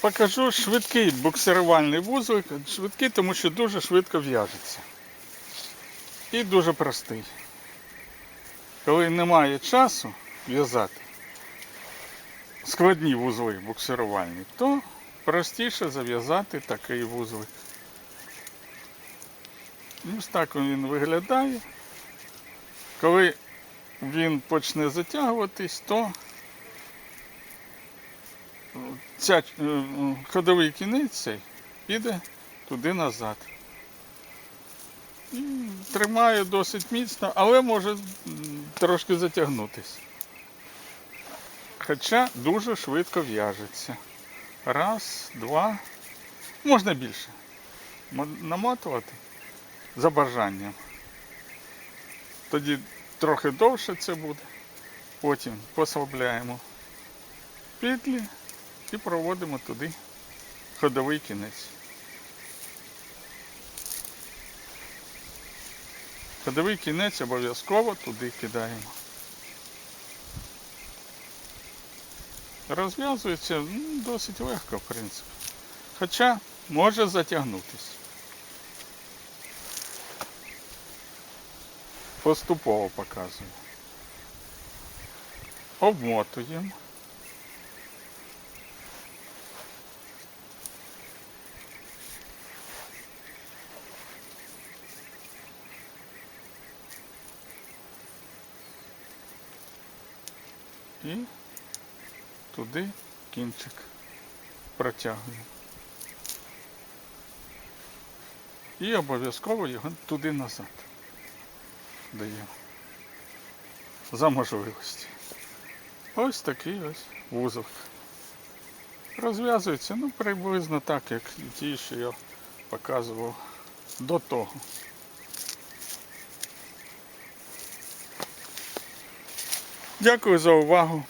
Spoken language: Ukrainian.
Покажу швидкий буксирувальний вузлик. Швидкий, тому що дуже швидко в'яжеться. І дуже простий. Коли немає часу в'язати складні вузли буксирувальні, то простіше зав'язати такий вузлик. Ось так він виглядає. Коли він почне затягуватись, то ця е, ходовий кінець цей піде туди назад. І тримає досить міцно, але може трошки затягнутися. Хоча дуже швидко в'яжеться. Раз, два, можна більше. Намотувати за бажанням. Тоді трохи довше це буде. Потім послабляємо петлі і проводимо туди ходовий кінець. Ходовий кінець обов'язково туди кидаємо. Розв'язується ну, досить легко, в принципі. Хоча може затягнутися. Поступово показую. Обмотуємо. І туди кінчик протягуємо. І обов'язково його туди назад даємо. За можливості. Ось такий ось вузол. Розв'язується ну, приблизно так, як ті, що я показував до того. Дякую за увагу.